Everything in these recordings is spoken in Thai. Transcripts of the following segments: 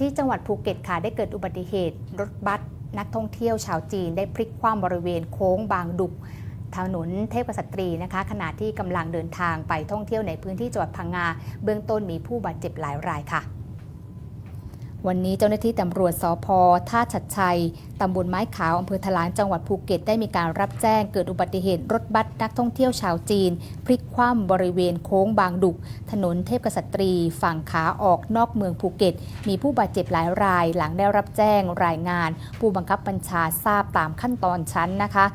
ที่จังหวัดภูเก็ตค่ะได้เกิดอุบัติเหตุ รถบัสนักท่องเที่ยวชาวจีนได้พลิกคว่ำบริเวณโค้งบางดุกถนนเทพกษัตรีนะคะขณะที่กำลังเดินทางไปท่องเที่ยวในพื้นที่จังหวัดพังงา เบื้องต้นมีผู้บาดเจ็บหลายรายค่ะ วันนี้เจ้าหน้าที่ตำรวจสพท่าชัดชัย ตำบลไม้ขาวอำเภอทลางจังหวัดภูเก็ตได้มีการรับแจ้งเกิดอุบัติเหตุรถบัสนักท่องเที่ยวชาวจีน พลิกคว่ำบริเวณโค้งบางดุก ถนนเทพกษัตรี ฝั่งขาออกนอกเมืองภูเก็ต มีผู้บาดเจ็บหลายรายหลังได้รับแจ้งรายงาน ผู้บังคับบัญชาทราบตามขั้นตอนชั้นนะคะ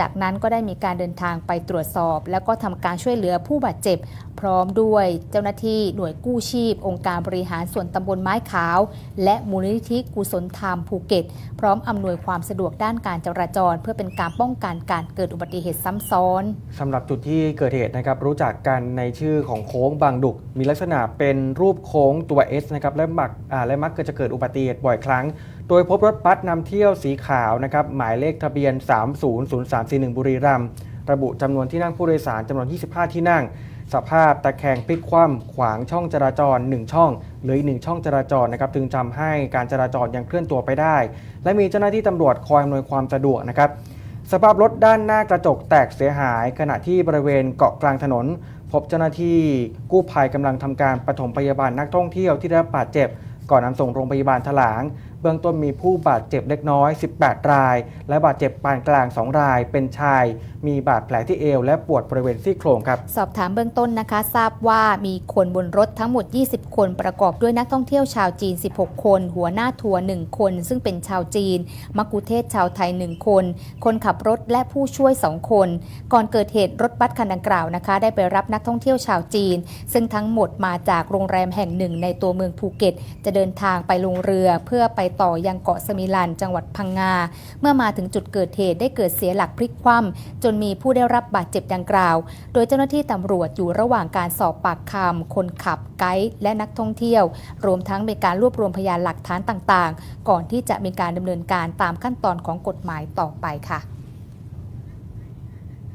จากนั้นก็ได้มีการเดินทางไปตรวจสอบ แล้วก็ทำการช่วยเหลือผู้บาดเจ็บ พร้อมด้วยเจ้าหน้าที่หน่วยกู้ชีพ องค์การบริหารส่วนตำบลไม้ขาว และมูลนิธิกุศลธรรมภูเก็ต พร้อมอำนวยความสะดวกด้านการจราจร เพื่อเป็นการป้องกันการเกิดอุบัติเหตุซ้ำซ้อนสำหรับจุดที่เกิดเหตุนะครับรู้จักกันในชื่อของโค้งบางดุก มีลักษณะเป็นรูปโค้งตัว S นะครับและมักอ่าและมักจะเกิดอุบัติเหตุบ่อยครั้ง ดยพบรถบัสนำเที่ยวสีขาวนะครับหมายเลขทะเบียน 300341 บุรีรัมย์ระบุจำนวนที่นั่งผู้โดยสารจำนวน 25 ที่นั่ง สภาพตะแคงพลิกคว่ำขวางช่องจราจร 1 ช่องหลืออีกหนึ่งช่องจราจรนะครับจึงทำให้การจราจรยังเคลื่อนตัวไปได้ และมีเจ้าหน้าที่ตำรวจคอยอำนวยความสะดวกนะครับสภาพรถด้านหน้ากระจกแตกเสียหาย ขณะที่บริเวณเกาะกลางถนน พบเจ้าหน้าที่กู้ภัยกำลังทำการปฐมพยาบาลนักท่องเที่ยวที่ได้รับบาดเจ็บ ก่อนนำส่งโรงพยาบาลถลาง เบื้องต้นมีผู้บาดเจ็บเล็กน้อย 18 ราย และบาดเจ็บปานกลาง 2 ราย เป็นชาย มีบาดแผลที่เอว และปวดบริเวณซี่โครงครับ สอบถามเบื้องต้นนะคะ ทราบว่ามีคนบนรถทั้งหมด 20 คนประกอบด้วยนักท่องเที่ยวชาวจีน 16 คน หัวหน้าทัวร์1คน ซึ่งเป็นชาวจีน มักคุเทศชาวไทย 1 คน คนขับรถและผู้ช่วย 2 คน ก่อนเกิดเหตุรถบัสคันดังกล่าวนะคะ ได้ไปรับนักท่องเที่ยวชาวจีน ซึ่งทั้งหมดมาจากโรงแรมแห่งหนึ่งในตัวเมืองภูเก็ต จะเดินทางไปลงเรือเพื่อไปต่อยังเกาะสมิลันจังหวัดพังงา เมื่อมาถึงจุดเกิดเหตุได้เกิดเสียหลักพลิกคว่ำจนมีผู้ได้รับบาดเจ็บดังกล่าว โดยเจ้าหน้าที่ตำรวจอยู่ระหว่างการสอบปากคำคนขับไกด์และนักท่องเที่ยว รวมทั้งเป็นการรวบรวมพยานหลักฐานต่างๆ ก่อนที่จะมีการดำเนินการตามขั้นตอนของกฎหมายต่อไปค่ะ